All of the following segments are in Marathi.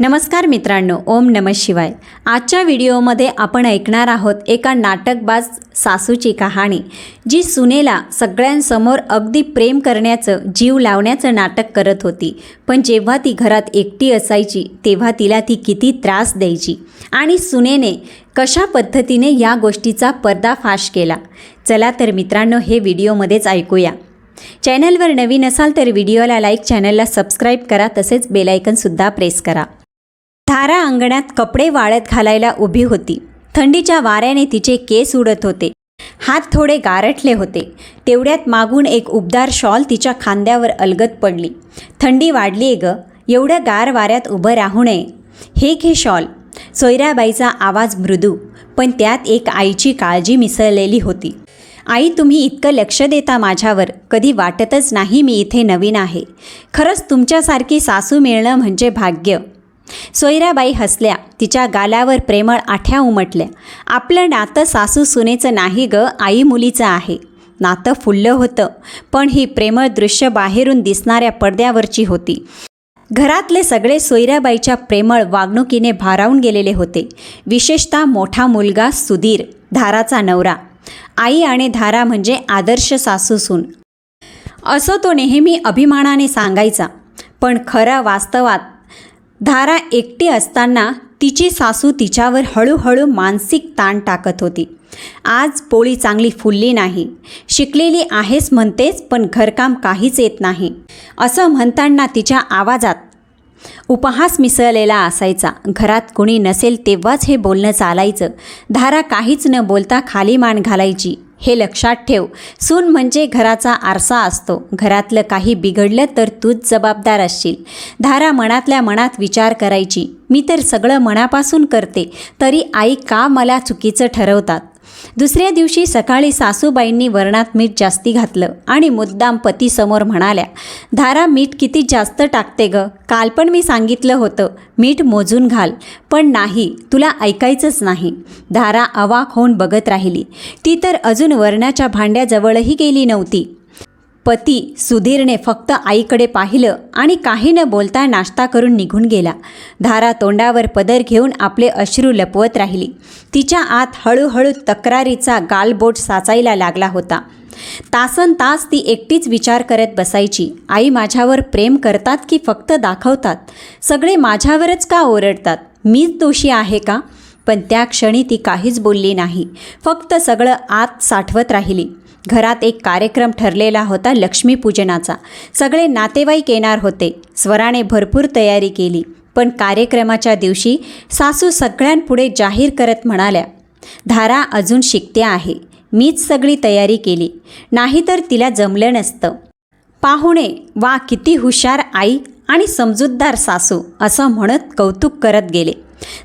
नमस्कार मित्रांनो ओम नम शिवाय. आजच्या व्हिडिओमध्ये आपण ऐकणार आहोत एका नाटकबाज सासूची कहाणी जी सुनेला सगळ्यांसमोर अगदी प्रेम करण्याचं जीव लावण्याचं नाटक करत होती. पण जेव्हा ती घरात एकटी असायची तेव्हा तिला ती किती त्रास द्यायची. आणि सुनेने कशा पद्धतीने या गोष्टीचा पर्दाफाश केला? चला तर मित्रांनो हे व्हिडिओमध्येच ऐकूया. चॅनलवर नवीन असाल तर व्हिडिओला लाईक चॅनलला सबस्क्राईब करा तसेच बेलायकनसुद्धा प्रेस करा. धारा अंगणात कपडे वाळत घालायला उभी होती. थंडीच्या वाऱ्याने तिचे केस उडत होते. हात थोडे गारठले होते. तेवढ्यात मागून एक उबदार शॉल तिच्या खांद्यावर अलगत पडली. थंडी वाढली ग. एवढ्या गार वाऱ्यात उभं राहू नये. हे घे शॉल. सोयराबाईचा आवाज मृदू पण त्यात एक आईची काळजी मिसळलेली होती. आई तुम्ही इतकं लक्ष देता माझ्यावर. कधी वाटतच नाही मी इथे नवीन आहे. खरंच तुमच्यासारखी सासू मिळणं म्हणजे भाग्य. सोयराबाई हसल्या. तिच्या गालावर प्रेमळ आठ्या उमटल्या. आपलं नातं सासू सुनेचं नाही ग आई मुलीचं आहे. नातं फुललं होतं पण ही प्रेमळ दृश्य बाहेरून दिसणाऱ्या पडद्यावरची होती. घरातले सगळे सोयराबाईच्या प्रेमळ वागणुकीने भारावून गेलेले होते. विशेषतः मोठा मुलगा सुधीर धाराचा नवरा. आई आणि धारा म्हणजे आदर्श सासूसून असं तो नेहमी अभिमानाने सांगायचा पण खरं वास्तवात धारा एकटी असताना तिची सासू तिच्यावर हळूहळू मानसिक ताण टाकत होती. आज पोळी चांगली फुलली नाही. शिकलेली आहेस म्हणतेस पण घरकाम काहीच येत नाही. असं म्हणताना तिच्या आवाजात उपहास मिसळलेला असायचा. घरात कुणी नसेल तेव्हाच हे बोलणं चालायचं. धारा काहीच न बोलता खाली मान घालायची. हे लक्षात ठेव. सून म्हणजे घराचा आरसा असतो. घरातलं काही बिघडलं तर तूच जबाबदार असशील. धारा मनातल्या मनात विचार करायची. मी तर सगळं मनापासून करते. तरी आई का मला चुकीचं ठरवतात? दुसऱ्या दिवशी सकाळी सासूबाईंनी वरणात मीठ जास्ती घातलं आणि मुद्दाम पतीसमोर म्हणाल्या धारा मीठ किती जास्त टाकते ग? काल पण मी सांगितलं होतं मीठ मोजून घाल पण नाही तुला ऐकायचंच नाही. धारा अवाक होऊन बघत राहिली. ती तर अजून वरणाच्या भांड्याजवळही गेली नव्हती. पती सुधीरने फक्त आईकडे पाहिलं आणि काही न बोलता नाश्ता करून निघून गेला. धारा तोंडावर पदर घेऊन आपले अश्रू लपवत राहिली. तिच्या आत हळूहळू तक्रारीचा गालबोट साचायला लागला होता. तासन तास ती एकटीच विचार करत बसायची. आई माझ्यावर प्रेम करतात की फक्त दाखवतात? सगळे माझ्यावरच का ओरडतात? मीच दोषी आहे का? पण त्या क्षणी ती काहीच बोलली नाही. फक्त सगळं आत साठवत राहिली. घरात एक कार्यक्रम ठरलेला होता लक्ष्मीपूजनाचा. सगळे नातेवाईक येणार होते. स्वराने भरपूर तयारी केली. पण कार्यक्रमाच्या दिवशी सासू सगळ्यांपुढे जाहीर करत म्हणाल्या धारा अजून शिकते आहे. मीच सगळी तयारी केली. नाहीतर तिला जमलं नसतं. पाहुणे वा किती हुशार आई आणि समजूतदार सासू असं म्हणत कौतुक करत गेले.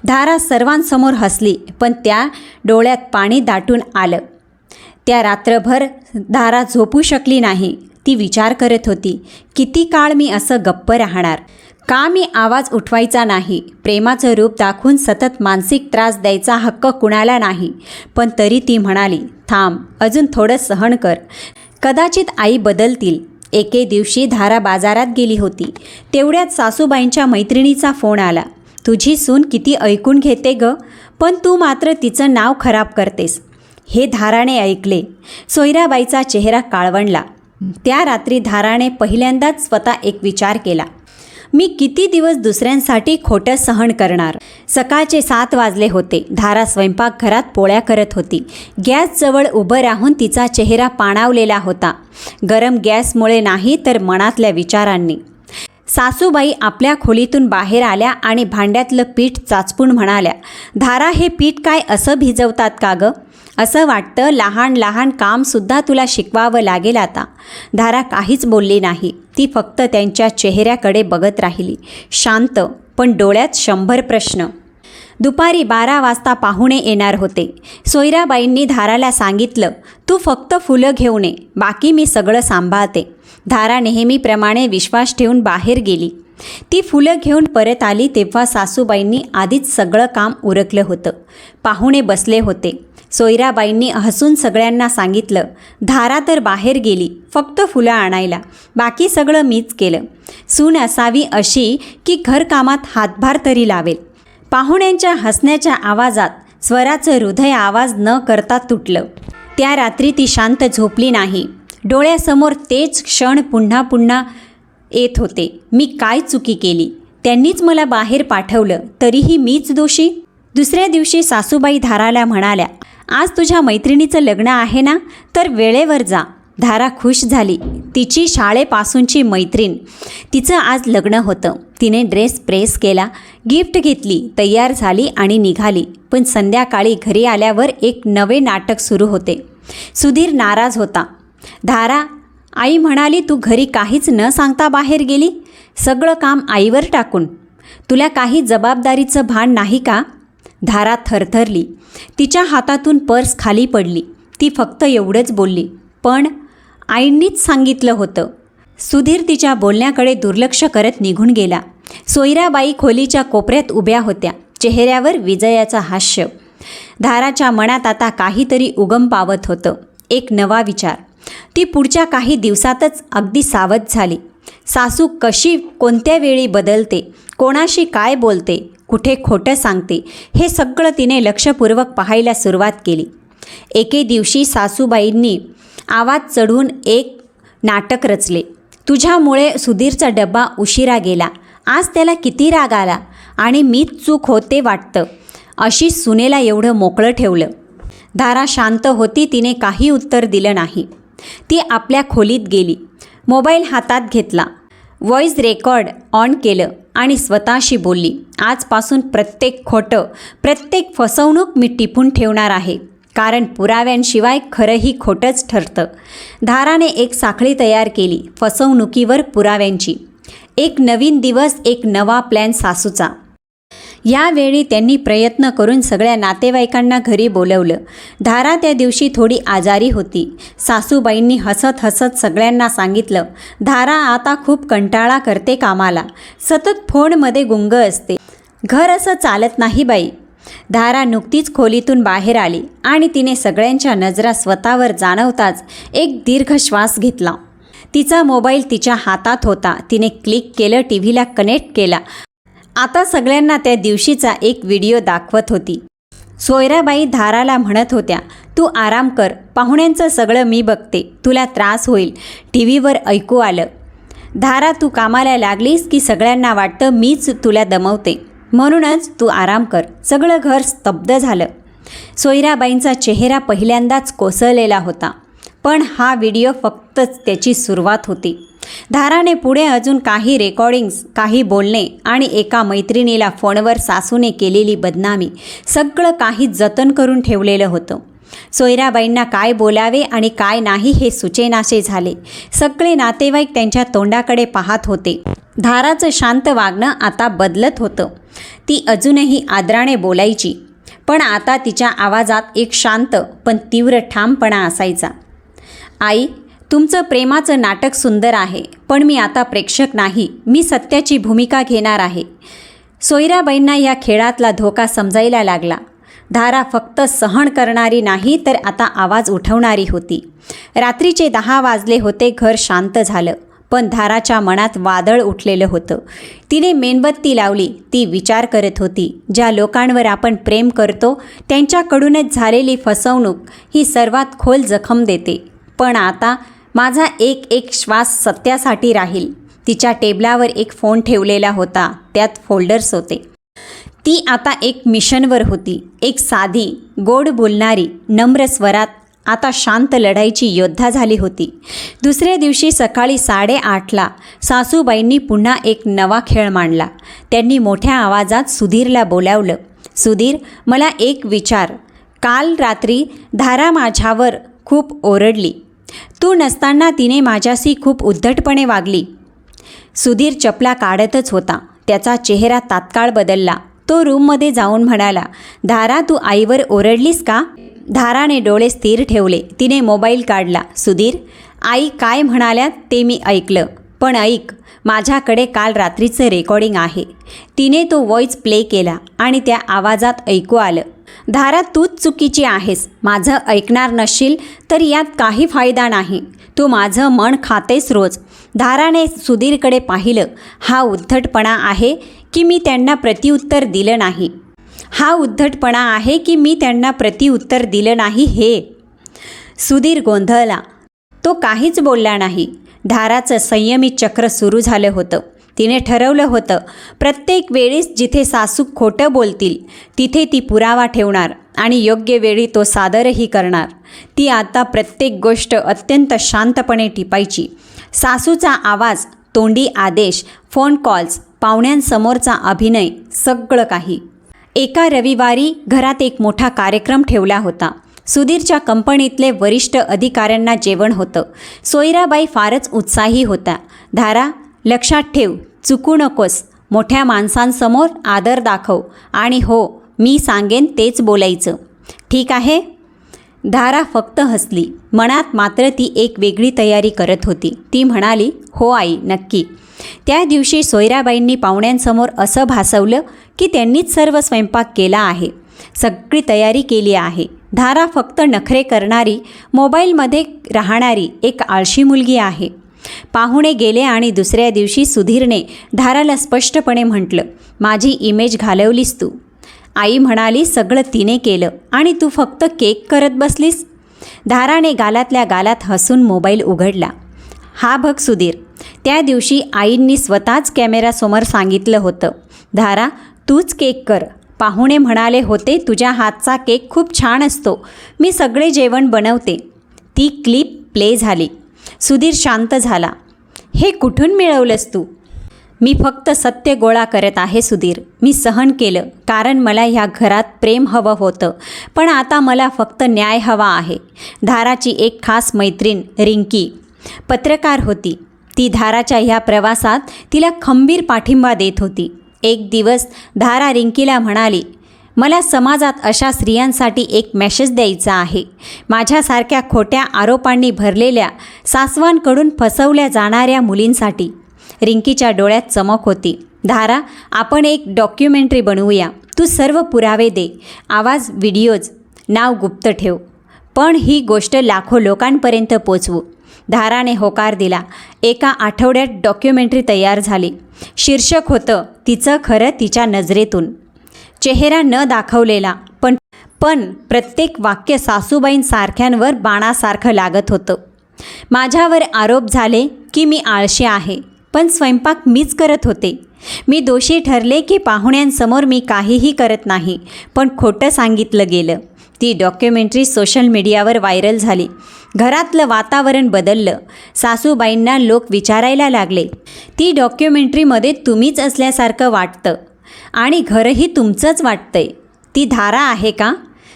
धारा सर्वांसमोर हसली पण त्या डोळ्यात पाणी दाटून आलं. त्या रात्रभर दारा झोपू शकली नाही. ती विचार करत होती किती काळ मी असं गप्प राहणार? का मी आवाज उठवायचा नाही? प्रेमाचं रूप दाखवून सतत मानसिक त्रास द्यायचा हक्क कुणाला नाही. पण तरी ती म्हणाली थांब अजून थोडं सहन कर. कदाचित आई बदलतील. एके दिवशी धारा बाजारात गेली होती. तेवढ्यात सासूबाईंच्या मैत्रिणीचा फोन आला तुझी सून किती ऐकून घेते ग? पण तू मात्र तिचं नाव खराब करतेस. हे धाराने ऐकले. सोयराबाईचा चेहरा काळवणला त्या रात्री धाराने पहिल्यांदाच स्वतः एक विचार केला. मी किती दिवस दुसऱ्यांसाठी खोटं सहन करणार? सकाळचे सात वाजले होते. धारा स्वयंपाकघरात पोळ्या करत होती. गॅसजवळ उभं राहून तिचा चेहरा पाणावलेला होता. गरम गॅसमुळे नाही तर मनातल्या विचारांनी. सासूबाई आपल्या खोलीतून बाहेर आल्या आणि भांड्यातलं पीठ चाचपून म्हणाल्या धारा हे पीठ काय असं भिजवतात का गं? असं वाटतं लहान लहान कामसुद्धा तुला शिकवावं लागेल आता. धारा काहीच बोलली नाही. ती फक्त त्यांच्या चेहऱ्याकडे बघत राहिली. शांत पण डोळ्यात शंभर प्रश्न. दुपारी बारा वाजता पाहुणे येणार होते. सोयराबाईंनी धाराला सांगितलं तू फक्त फुलं घेऊन ये बाकी मी सगळं सांभाळते. धारा नेहमीप्रमाणे विश्वास ठेवून बाहेर गेली. ती फुलं घेऊन परत आली तेव्हा सासूबाईंनी आधीच सगळं काम उरकलं होतं. पाहुणे बसले होते. सोयराबाईंनी हसून सगळ्यांना सांगितलं धारा तर बाहेर गेली फक्त फुलं आणायला. बाकी सगळं मीच केलं. सून असावी अशी की घरकामात हातभार तरी लावेल. पाहुण्यांच्या हसण्याच्या आवाजात स्वराचं हृदय आवाज न करता तुटलं. त्या रात्री ती शांत झोपली नाही. डोळ्यासमोर तेच क्षण पुन्हा पुन्हा येत होते. मी काय चुकी केली? त्यांनीच मला बाहेर पाठवलं तरीही मीच दोषी? दुसऱ्या दिवशी सासूबाई धाराला म्हणाल्या आज तुझ्या मैत्रिणीचं लग्न आहे ना? तर वेळेवर जा. धारा खुश झाली. तिची शाळेपासूनची मैत्रीण. तिचं आज लग्न होतं. तिने ड्रेस प्रेस केला गिफ्ट घेतली तयार झाली आणि निघाली. पण संध्याकाळी घरी आल्यावर एक नवे नाटक सुरू होते. सुधीर नाराज होता. धारा आई म्हणाली तू घरी काहीच न सांगता बाहेर गेली? सगळं काम आईवर टाकून. तुला काही जबाबदारीचं भान नाही का? धारा थरथरली. तिच्या हातातून पर्स खाली पडली. ती फक्त एवढंच बोलली. पण आईंनीच सांगितलं होतं. सुधीर तिच्या बोलण्याकडे दुर्लक्ष करत निघून गेला. सोयराबाई खोलीच्या कोपऱ्यात उभ्या होत्या. चेहऱ्यावर विजयाचं हास्य. धाराच्या मनात आता काहीतरी उगम पावत होतं. एक नवा विचार. ती पुढच्या काही दिवसातच अगदी सावध झाली. सासू कशी कोणत्या वेळी बदलते कोणाशी काय बोलते कुठे खोटं सांगते हे सगळं तिने लक्षपूर्वक पाहायला सुरुवात केली. एके दिवशी सासूबाईंनी आवाज चढून एक नाटक रचले. तुझ्यामुळे सुधीरचा डब्बा उशिरा गेला. आज त्याला किती राग आला आणि मीच चूक होते वाटतं अशी सुनेला एवढं मोकळं ठेवलं. धारा शांत होती तिने काही उत्तर दिलं नाही. ती आपल्या खोलीत गेली. मोबाईल हातात घेतला. व्हॉईस रेकॉर्ड ऑन केलं आणि स्वतःशी बोलली आजपासून प्रत्येक खोटं प्रत्येक फसवणूक मी टिपून ठेवणार आहे. कारण पुराव्यांशिवाय खरंही खोटंच ठरतं. धाराने एक साखळी तयार केली फसवणुकीवर पुराव्यांची. एक नवीन दिवस एक नवा प्लॅन सासूचा. यावेळी त्यांनी प्रयत्न करून सगळ्या नातेवाईकांना घरी बोलवलं. धारा त्या दिवशी थोडी आजारी होती. सासूबाईंनी हसत हसत सगळ्यांना सांगितलं धारा आता खूप कंटाळा करते कामाला. सतत फोनमध्ये गुंग असते. घर असं चालत नाही बाई. धारा नुकतीच खोलीतून बाहेर आली आणि तिने सगळ्यांच्या नजरा स्वतःवर जाणवताच एक दीर्घ श्वास घेतला. तिचा मोबाईल तिच्या हातात होता. तिने क्लिक केलं टी व्हीला कनेक्ट केला. आता सगळ्यांना त्या दिवशीचा एक व्हिडिओ दाखवत होती. सोयराबाई धाराला म्हणत होत्या तू आराम कर पाहुण्यांचं सगळं मी बघते तुला त्रास होईल टी व्हीवर ऐकू आलं. धारा तू कामाला लागलीस की सगळ्यांना वाटतं मीच तुला दमवते. म्हणूनच तू आराम कर. सगळं घर स्तब्ध झालं. सोयराबाईंचा चेहरा पहिल्यांदाच कोसळलेला होता. पण हा व्हिडिओ फक्तच त्याची सुरुवात होती. धाराने पुढे अजून काही रेकॉर्डिंग्स काही बोलणे आणि एका मैत्रिणीला फोनवर सासूने केलेली बदनामी सगळं काही जतन करून ठेवलेलं होतं. सोयराबाईंना काय बोलावे आणि काय नाही हे सुचेनाशे झाले. सगळे नातेवाईक त्यांच्या तोंडाकडे पाहत होते. धाराचं शांत वागणं आता बदलत होतं. ती अजूनही आदराने बोलायची. पण आता तिच्या आवाजात एक शांत पण तीव्र ठामपणा असायचा. आई तुमचं प्रेमाचं नाटक सुंदर आहे पण मी आता प्रेक्षक नाही मी सत्याची भूमिका घेणार आहे. सोयराबाईंना या खेळातला धोका समजायला लागला. धारा फक्त सहन करणारी नाही तर आता आवाज उठवणारी होती. रात्रीचे दहा वाजले होते घर शांत झालं पण धाराच्या मनात वादळ उठलेलं होतं. तिने मेणबत्ती लावली ती विचार करत होती ज्या लोकांवर आपण प्रेम करतो त्यांच्याकडूनच झालेली फसवणूक ही सर्वात खोल जखम देते. पण आता माझा एक एक श्वास सत्यासाठी राहील. तिच्या टेबलावर एक फोन ठेवलेला होता. त्यात फोल्डर्स होते. ती आता एक मिशनवर होती. एक साधी गोड बोलणारी नम्र स्वरात आता शांत लढाईची योद्धा झाली होती. दुसऱ्या दिवशी सकाळी साडेआठला सासूबाईंनी पुन्हा एक नवा खेळ मांडला. त्यांनी मोठ्या आवाजात सुधीरला बोलावलं सुधीर मला एक विचार. काल रात्री धारा माझ्यावर खूप ओरडली. तू नसताना तिने माझ्याशी खूप उद्धटपणे वागली. सुधीर चपला काढतच होता. त्याचा चेहरा तात्काळ बदलला. तो रूममध्ये जाऊन म्हणाला धारा तू आईवर ओरडलीस का? धाराने डोळे स्थिर ठेवले. तिने मोबाईल काढला. सुधीर आई काय म्हणाल्या ते मी ऐकलं. पण ऐक माझ्याकडे काल रात्रीचं रेकॉर्डिंग आहे. तिने तो व्हॉईस प्ले केला आणि त्या आवाजात ऐकू आलं. धारा तूच चुकीची आहेस. माझं ऐकणार नसशील तर यात काही फायदा नाही. तू माझं मन खातेस रोज. धाराने सुधीरकडे पाहिलं. हा उद्धटपणा आहे की मी त्यांना प्रतिउत्तर दिलं नाही. हा उद्धटपणा आहे की मी त्यांना प्रतिउत्तर दिलं नाही हे. सुधीर गोंधळला. तो काहीच बोलला नाही. धाराचं संयमी चक्र सुरू झालं होतं. तिने ठरवलं होतं. प्रत्येक वेळेस जिथे सासू खोटं बोलतील तिथे ती पुरावा ठेवणार आणि योग्य वेळी तो सादरही करणार. ती आता प्रत्येक गोष्ट अत्यंत शांतपणे टिपायची. सासूचा आवाज तोंडी आदेश फोन कॉल्स पाहुण्यांसमोरचा अभिनय सगळं काही. एका रविवारी घरात एक मोठा कार्यक्रम ठेवला होता. सुधीरच्या कंपनीतले वरिष्ठ अधिकाऱ्यांना जेवण होतं. सोयराबाई फारच उत्साही होत्या. धारा लक्षात ठेव चुकू नकोस. मोठ्या माणसांसमोर आदर दाखव. आणि हो मी सांगेन तेच बोलायचं. ठीक आहे? धारा फक्त हसली. मनात मात्र ती एक वेगळी तयारी करत होती. ती म्हणाली हो आई नक्की. त्या दिवशी सोयराबाईंनी पाहुण्यांसमोर असं भासवलं की त्यांनीच सर्व स्वयंपाक केला आहे. सगळी तयारी केली आहे. धारा फक्त नखरे करणारी मोबाईलमध्ये राहणारी एक आळशी मुलगी आहे. पाहुणे गेले आणि दुसऱ्या दिवशी सुधीरने धाराला स्पष्टपणे म्हटलं माझी इमेज घालवलीस तू. आई म्हणाली सगळं तिने केलं. आणि तू फक्त केक करत बसलीस? धाराने गालातल्या गालात हसून मोबाईल उघडला. हा बघ सुधीर त्या दिवशी आईंनी स्वतःच कॅमेरासमोर सांगितलं होतं. धारा तूच केक कर. पाहुणे म्हणाले होते तुझ्या हातचा केक खूप छान असतो. मी सगळे जेवण बनवते. ती क्लिप प्ले झाली. सुधीर शांत झाला. हे कुठून मिळवलंस तू? मी फक्त सत्य गोळा करत आहे सुधीर. मी सहन केलं कारण मला ह्या घरात प्रेम हवं होतं. पण आता मला फक्त न्याय हवा आहे. धाराची एक खास मैत्रीण रिंकी. पत्रकार होती. ती धाराच्या ह्या प्रवासात तिला खंबीर पाठिंबा देत होती. एक दिवस धारा रिंकीला म्हणाली मला समाजात अशा स्त्रियांसाठी एक मेसेज द्यायचा आहे. माझ्यासारख्या खोट्या आरोपांनी भरलेल्या सासवांकडून फसवल्या जाणाऱ्या मुलींसाठी. रिंकीच्या डोळ्यात चमक होती. धारा आपण एक डॉक्युमेंटरी बनवूया. तू सर्व पुरावे दे. आवाज व्हिडिओज नाव गुप्त ठेव. पण ही गोष्ट लाखो लोकांपर्यंत पोचवू. धाराने होकार दिला. एका आठवड्यात डॉक्युमेंटरी तयार झाली. शीर्षक होतं तिचं खरं तिच्या नजरेतून. चेहरा न दाखवलेला पण पण प्रत्येक वाक्य सासूबाईंसारख्यांवर बाणासारखं लागत होतं. माझ्यावर आरोप झाले की मी आळशी आहे पण स्वयंपाक मीच करत होते. मी दोषी ठरले की पाहुण्यांसमोर मी काहीही करत नाही पण खोटं सांगितलं गेलं. ती डॉक्युमेंटरी सोशल मीडियावर व्हायरल झाली. घरातलं वातावरण बदललं. सासूबाईंना लोक विचारायला लागले ती डॉक्युमेंटरीमध्ये तुम्हीच असल्यासारखं वाटतं. आणि घरही तुमचंच वाटतंय. ती धारा आहे का?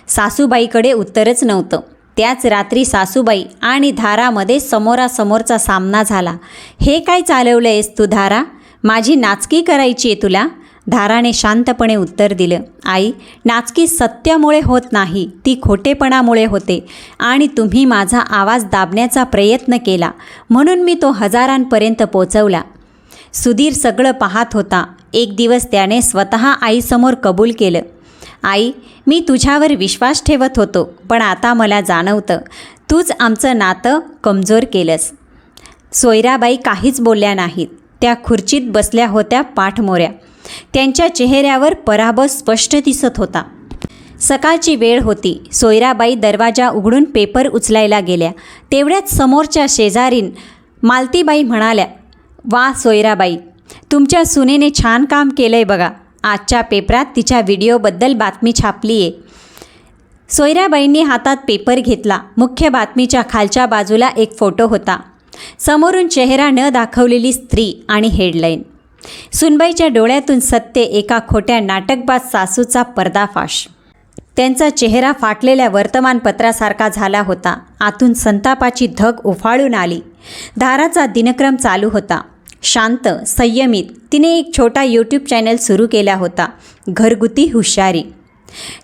सासूबाईकडे उत्तरच नव्हतं. त्याच रात्री सासूबाई आणि धारामध्ये समोरासमोरचा सामना झाला. हे काय चालवलं आहेस तू धारा? माझी नाचकी करायची आहे तुला? धाराने शांतपणे उत्तर दिलं. आई नाचकी सत्यामुळे होत नाही. ती खोटेपणामुळे होते. आणि तुम्ही माझा आवाज दाबण्याचा प्रयत्न केला. म्हणून मी तो हजारांपर्यंत पोचवला. सुधीर सगळं पाहत होता. एक दिवस त्याने स्वतः आईसमोर कबूल केलं. आई मी तुझ्यावर विश्वास ठेवत होतो पण आता मला जाणवतं तूच आमचं नातं कमजोर केलंस. सोयराबाई काहीच बोलल्या नाहीत. त्या खुर्चीत बसल्या होत्या पाठमोऱ्या. त्यांच्या चेहऱ्यावर पराभव स्पष्ट दिसत होता. सकाळची वेळ होती. सोयराबाई दरवाजा उघडून पेपर उचलायला गेल्या. तेवढ्याच समोरच्या शेजारीन मालतीबाई म्हणाल्या वा सोयराबाई तुमच्या सुनेने छान काम केलं आहे बघा. आजच्या पेपरात तिच्या व्हिडिओबद्दल बातमी छापली आहे सोयराबाईंनी हातात पेपर घेतला. मुख्य बातमीच्या खालच्या बाजूला एक फोटो होता. समोरून चेहरा न दाखवलेली स्त्री आणि हेडलाईन. सुनबाईच्या डोळ्यातून सत्य एका खोट्या नाटकबाज सासूचा पर्दाफाश. त्यांचा चेहरा फाटलेल्या वर्तमानपत्रासारखा झाला होता. आतून संतापाची धग उफाळून आली. धाराचा दिनक्रम चालू होता. शांत संयमित तिने एक छोटा यूट्यूब चॅनल सुरू केला होता घरगुती हुशारी.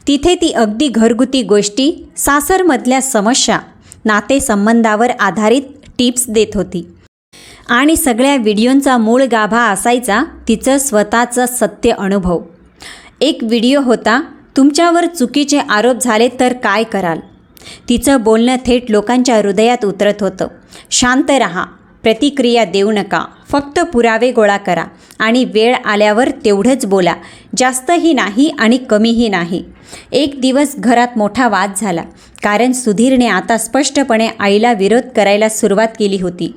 तिथे ती अगदी घरगुती गोष्टी सासरमधल्या समस्या नातेसंबंधावर आधारित टिप्स देत होती. आणि सगळ्या व्हिडिओंचा मूळ गाभा असायचा तिचं स्वतःचं सत्य अनुभव. एक व्हिडिओ होता तुमच्यावर चुकीचे आरोप झाले तर काय कराल? तिचं बोलणं थेट लोकांच्या हृदयात उतरत होतं. शांत रहा प्रतिक्रिया देऊ नका. फक्त पुरावे गोळा करा आणि वेळ आल्यावर तेवढंच बोला. जास्तही नाही आणि कमीही नाही. एक दिवस घरात मोठा वाद झाला. कारण सुधीरने आता स्पष्टपणे आईला विरोध करायला सुरुवात केली होती.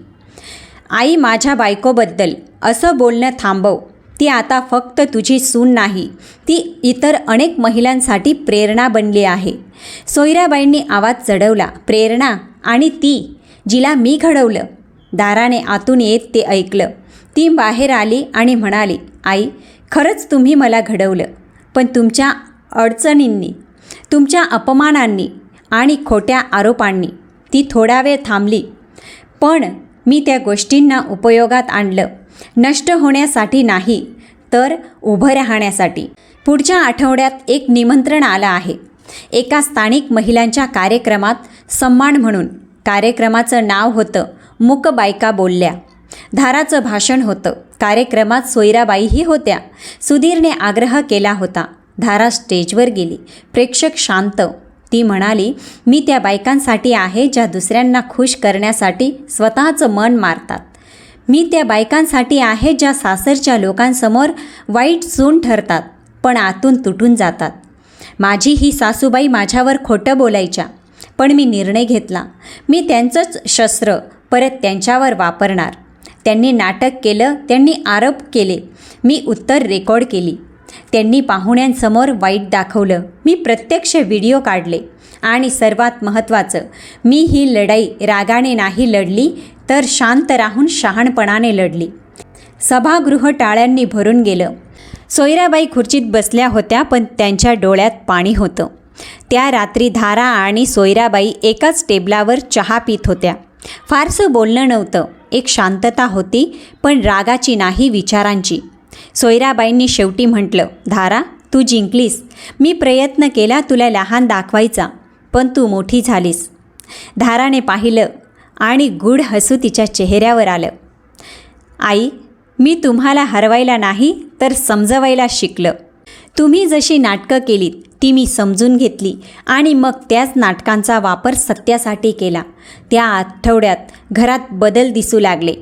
आई माझ्या बायकोबद्दल असं बोलणं थांबव. ती आता फक्त तुझी सून नाही. ती इतर अनेक महिलांसाठी प्रेरणा बनली आहे. सोयराबाईंनी आवाज चढवला प्रेरणा आणि ती जिला मी घडवलं. दाराने आतून येत ते ऐकलं. ती बाहेर आली आणि म्हणाली आई खरंच तुम्ही मला घडवलं पण तुमच्या अडचणींनी तुमच्या अपमानांनी आणि खोट्या आरोपांनी ती थोडा वेळ थांबली. पण मी त्या गोष्टींना उपयोगात आणलं. नष्ट होण्यासाठी नाही तर उभं राहण्यासाठी. पुढच्या आठवड्यात एक निमंत्रण आलं आहे. एका स्थानिक महिलांच्या कार्यक्रमात सन्मान म्हणून कार्यक्रमाचं नाव होतं मूक बायका बोलल्या. धाराचं भाषण होतं. कार्यक्रमात सोयराबाईही होत्या. सुधीरने आग्रह केला होता. धारा स्टेजवर गेली. प्रेक्षक शांत. ती म्हणाली मी त्या बायकांसाठी आहे ज्या दुसऱ्यांना खुश करण्यासाठी स्वतःचं मन मारतात. मी त्या बायकांसाठी आहे ज्या सासरच्या लोकांसमोर वाईट सून ठरतात पण आतून तुटून जातात. माझी ही सासूबाई माझ्यावर खोटं बोलायच्या पण मी निर्णय घेतला. मी त्यांचंच शस्त्र परत त्यांच्यावर वापरणार. त्यांनी नाटक केलं त्यांनी आरोप केले. मी उत्तर रेकॉर्ड केली. त्यांनी पाहुण्यांसमोर वाईट दाखवलं. मी प्रत्यक्ष व्हिडिओ काढले. आणि सर्वात महत्त्वाचं मी ही लढाई रागाने नाही लढली तर शांत राहून शहाणपणाने लढली. सभागृह टाळ्यांनी भरून गेलं. सोयराबाई खुर्चीत बसल्या होत्या पण त्यांच्या डोळ्यात पाणी होतं. त्या रात्री धारा आणि सोयराबाई एकाच टेबलावर चहा पित होत्या. फारसं बोलणं नव्हतं. एक शांतता होती पण रागाची नाही विचारांची. सोयराबाईंनी शेवटी म्हटलं धारा तू जिंकलीस. मी प्रयत्न केला तुला लहान दाखवायचा पण तू मोठी झालीस. धाराने पाहिलं आणि गूढ हसू तिच्या चेहऱ्यावर आलं. आई मी तुम्हाला हरवायला नाही तर समजवायला शिकलं. तुम्ही जशी नाटकं केलीत ती मी समजून घेतली आणि मग त्याच नाटकांचा वापर सत्यासाठी केला. त्या आठवड्यात घरात बदल दिसू लागले.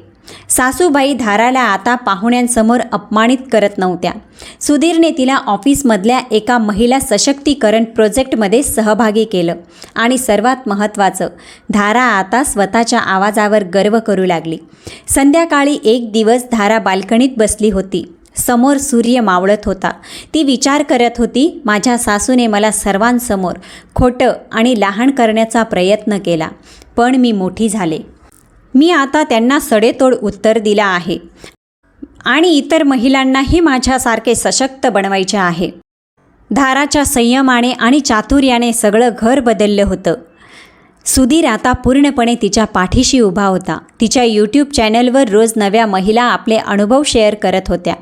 सासूबाई धाराला आता पाहुण्यांसमोर अपमानित करत नव्हत्या. सुधीरने तिला ऑफिसमधल्या एका महिला सशक्तीकरण प्रोजेक्टमध्ये सहभागी केलं आणि सर्वात महत्त्वाचं धारा आता स्वतःच्या आवाजावर गर्व करू लागली. संध्याकाळी एक दिवस धारा बाल्कनीत बसली होती. समोर सूर्य मावळत होता. ती विचार करत होती माझ्या सासूने मला सर्वांसमोर खोटं आणि लहान करण्याचा प्रयत्न केला पण मी मोठी झाले. मी आता त्यांना सडेतोड उत्तर दिलं आहे आणि इतर महिलांनाही माझ्यासारखे सशक्त बनवायचे आहे. धाराच्या संयमाने आणि चातुर्याने सगळं घर बदललं होतं. सुधीर आता पूर्णपणे तिच्या पाठीशी उभा होता. तिच्या यूट्यूब चॅनलवर रोज नव्या महिला आपले अनुभव शेअर करत होत्या.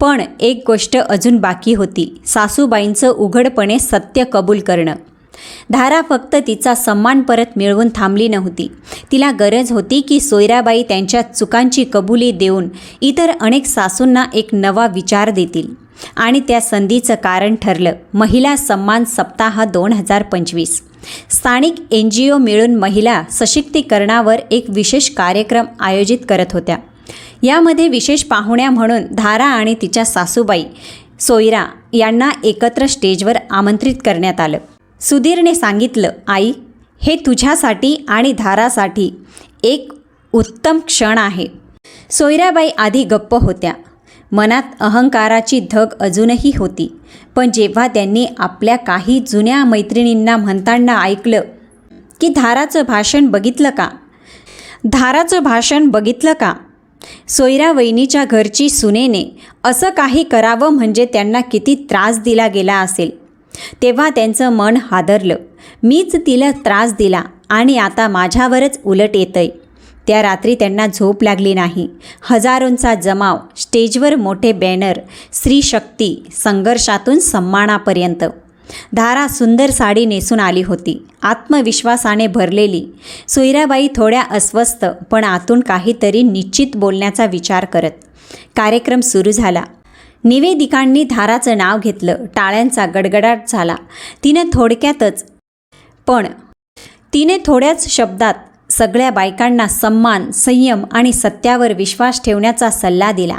पण एक गोष्ट अजून बाकी होती. सासूबाईंचं उघडपणे सत्य कबूल करणं. धारा फक्त तिचा सन्मान परत मिळवून थांबली नव्हती. तिला गरज होती की सोयराबाई त्यांच्या चुकांची कबुली देऊन इतर अनेक सासूंना एक नवा विचार देतील. आणि त्या संधीचं कारण ठरलं. महिला सन्मान सप्ताह दोन हजार पंचवीस. स्थानिक एन जी ओ मिळून महिला सशक्तीकरणावर एक विशेष कार्यक्रम आयोजित करत होत्या. यामध्ये विशेष पाहुण्या म्हणून धारा आणि तिच्या सासूबाई सोयरा यांना एकत्र स्टेजवर आमंत्रित करण्यात आलं. सुधीरने सांगितलं आई हे तुझ्यासाठी आणि धारासाठी एक उत्तम क्षण आहे. सोयराबाई आधी गप्प होत्या. मनात अहंकाराची धग अजूनही होती पण जेव्हा त्यांनी आपल्या काही जुन्या मैत्रिणींना म्हणताना ऐकलं की धाराचं भाषण बघितलं का? धाराचं भाषण बघितलं का? सोयरा वहिनीच्या घरची सुनेने असं काही करावं म्हणजे त्यांना किती त्रास दिला गेला असेल. तेव्हा त्यांचं मन हादरलं. मीच तिला त्रास दिला आणि आता माझ्यावरच उलट येतंय. त्या रात्री त्यांना झोप लागली नाही. हजारोंचा जमाव स्टेजवर मोठे बॅनर स्त्रीशक्ती संघर्षातून सन्मानापर्यंत धारा सुंदर साडी नेसून आली होती. आत्मविश्वासाने भरलेली. सोयराबाई थोड्या अस्वस्थ पण आतून काहीतरी निश्चित बोलण्याचा विचार करत. कार्यक्रम सुरू झाला. निवेदिकांनी धाराचं नाव घेतलं. टाळ्यांचा गडगडाट झाला. तिनं थोडक्यातच पण तिने थोड्याच शब्दात सगळ्या बायकांना सन्मान संयम आणि सत्यावर विश्वास ठेवण्याचा सल्ला दिला.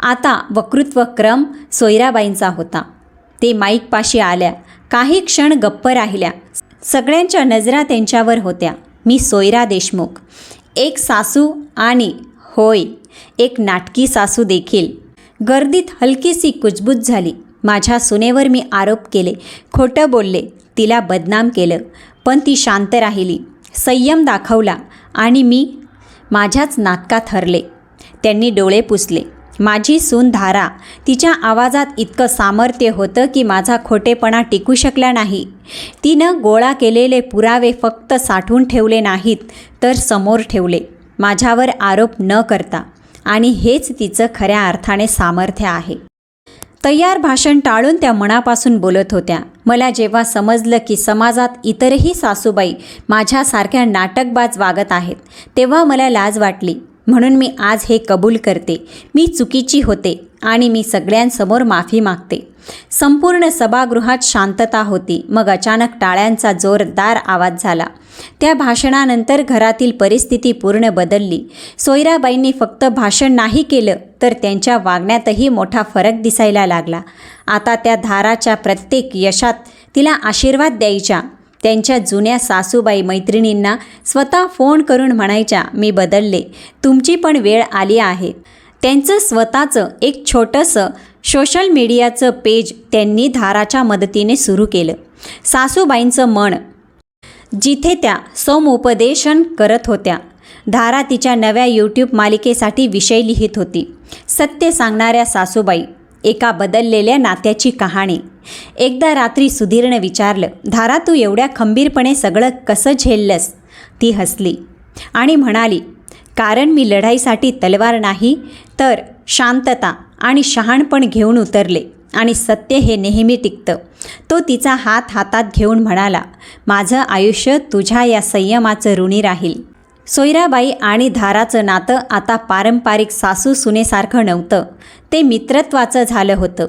आता वक्तृत्व क्रम सोयराबाईंचा होता. ते माईकपाशी आल्या. काही क्षण गप्प राहिल्या. सगळ्यांच्या नजरा त्यांच्यावर होत्या. मी सोयरा देशमुख. एक सासू आणि होय एक नाटकी सासू देखील. गर्दीत हलकीशी कुजबूज झाली. माझ्या सुनेवर मी आरोप केले. खोटं बोलले. तिला बदनाम केलं. पण ती शांत राहिली. संयम दाखवला आणि मी माझ्याच नाटकात हरले. त्यांनी डोळे पुसले. माझी सून धारा. तिच्या आवाजात इतकं सामर्थ्य होतं की माझा खोटेपणा टिकू शकला नाही. तिनं गोळा केलेले पुरावे फक्त साठवून ठेवले नाहीत तर समोर ठेवले. माझ्यावर आरोप न करता. आणि हेच तिचं खऱ्या अर्थाने सामर्थ्य आहे. तयार भाषण टाळून त्या मनापासून बोलत होत्या. मला जेव्हा समजलं की समाजात इतरही सासूबाई माझ्यासारख्या नाटकबाज वागत आहेत तेव्हा मला लाज वाटली. म्हणून मी आज हे कबूल करते. मी चुकीची होते आणि मी सगळ्यांसमोर माफी मागते. संपूर्ण सभागृहात शांतता होती. मग अचानक टाळ्यांचा जोरदार आवाज झाला. त्या भाषणानंतर घरातील परिस्थिती पूर्ण बदलली. सोयराबाईंनी फक्त भाषण नाही केलं तर त्यांच्या वागण्यातही मोठा फरक दिसायला लागला. आता त्या धाराच्या प्रत्येक यशात तिला आशीर्वाद द्यायच्या त्यांच्या जुन्या सासूबाई मैत्रिणींना स्वतः फोन करून म्हणायच्या मी बदलले. तुमची पण वेळ आली आहे. त्यांचं स्वतःचं एक छोटंसं सोशल मीडियाचं पेज त्यांनी धाराच्या मदतीने सुरू केलं. सासूबाईंचं मन जिथे त्या समुपदेशन करत होत्या. धारा तिच्या नव्या यूट्यूब मालिकेसाठी विषय लिहित होती. सत्य सांगणाऱ्या सासूबाई एका बदललेल्या नात्याची कहाणी. एकदा रात्री सुधीरनं विचारलं धारा तू एवढ्या खंबीरपणे सगळं कसं झेललंस? ती हसली आणि म्हणाली कारण मी लढाईसाठी तलवार नाही तर शांतता आणि शहाणपण घेऊन उतरले आणि सत्य हे नेहमी टिकतं. तो तिचा हात हातात घेऊन म्हणाला माझं आयुष्य तुझ्या या संयमाचं ऋणी राहील. सोयराबाई आणि धाराचं नातं आता पारंपरिक सासू सुनेसारखं नव्हतं. ते मित्रत्वाचं झालं होतं.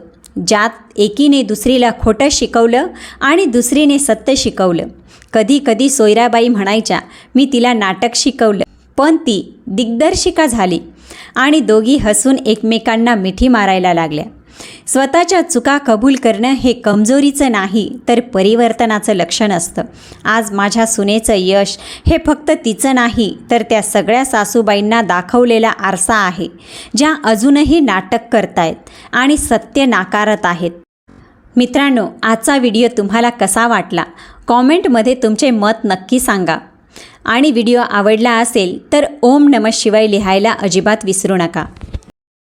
ज्यात एकीने दुसरीला खोटं शिकवलं आणि दुसरीने सत्य शिकवलं. कधी कधी सोयराबाई म्हणायच्या मी तिला नाटक शिकवलं पण ती दिग्दर्शिका झाली. आणि दोघी हसून एकमेकांना मिठी मारायला लागल्या. स्वतःच्या चुका कबूल करणं हे कमजोरीचं नाही तर परिवर्तनाचं लक्षण असतं. आज माझ्या सुनेचं यश हे फक्त तिचं नाही तर त्या सगळ्या सासूबाईंना दाखवलेला आरसा आहे ज्या अजूनही नाटक करतायत आणि सत्य नाकारत आहेत. मित्रांनो आजचा व्हिडिओ तुम्हाला कसा वाटला? कॉमेंटमध्ये तुमचे मत नक्की सांगा. आणि व्हिडिओ आवडला असेल तर ओम नम शिवाय लिहायला अजिबात विसरू नका.